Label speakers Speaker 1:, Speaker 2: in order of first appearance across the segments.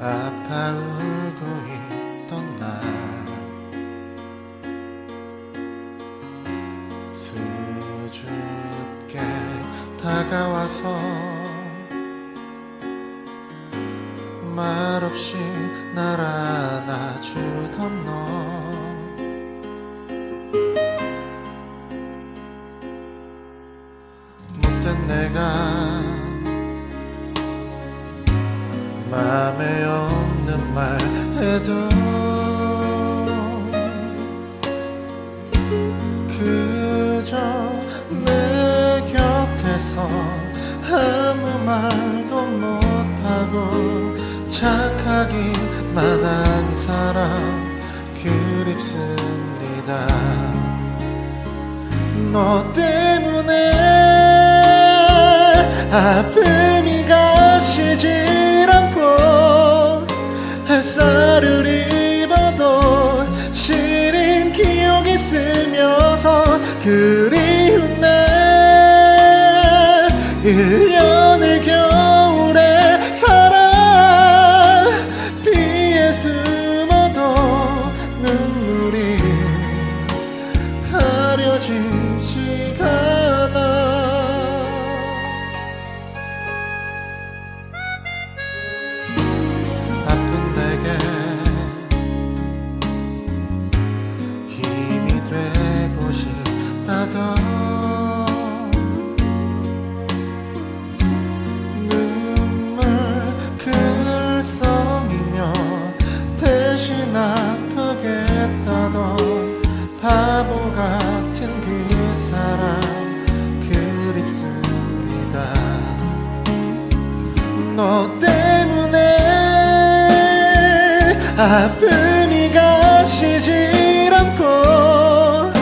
Speaker 1: 아파 울고 있던 날. 수줍게 다가와서 말없이 날 안아주던 너. 못된 내가 맘에 없는 말 해도 그저 내 곁에서 아무 말도 못하고 착하기만 한 사람 그립습니다. 너 때문에 아픔이 가시질 않고 햇살을 입어도 시린 기억이 스며서 그리움에 1년을 너 때문에 아픔이 가시질 않고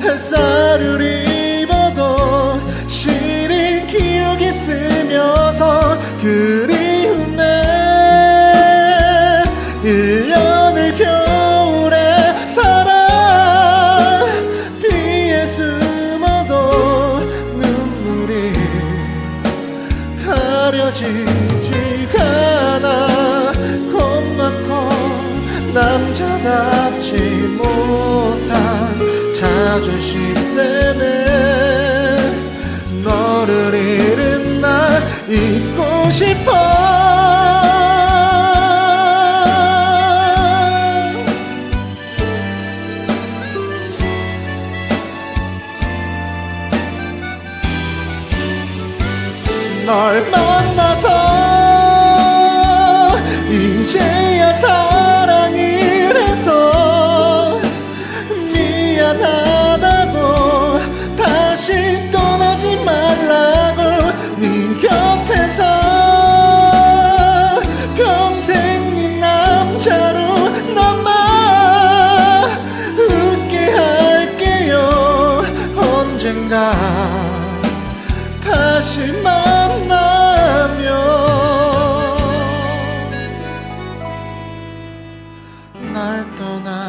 Speaker 1: 햇살을 입어도 시린 기억이 스며서 그리 답지 못한 자존심 때문에 너를 잃은 날 잊고 싶어. 널 만나서 진짜로 나만 웃게 할게요. 언젠가 다시 만나면 날 떠나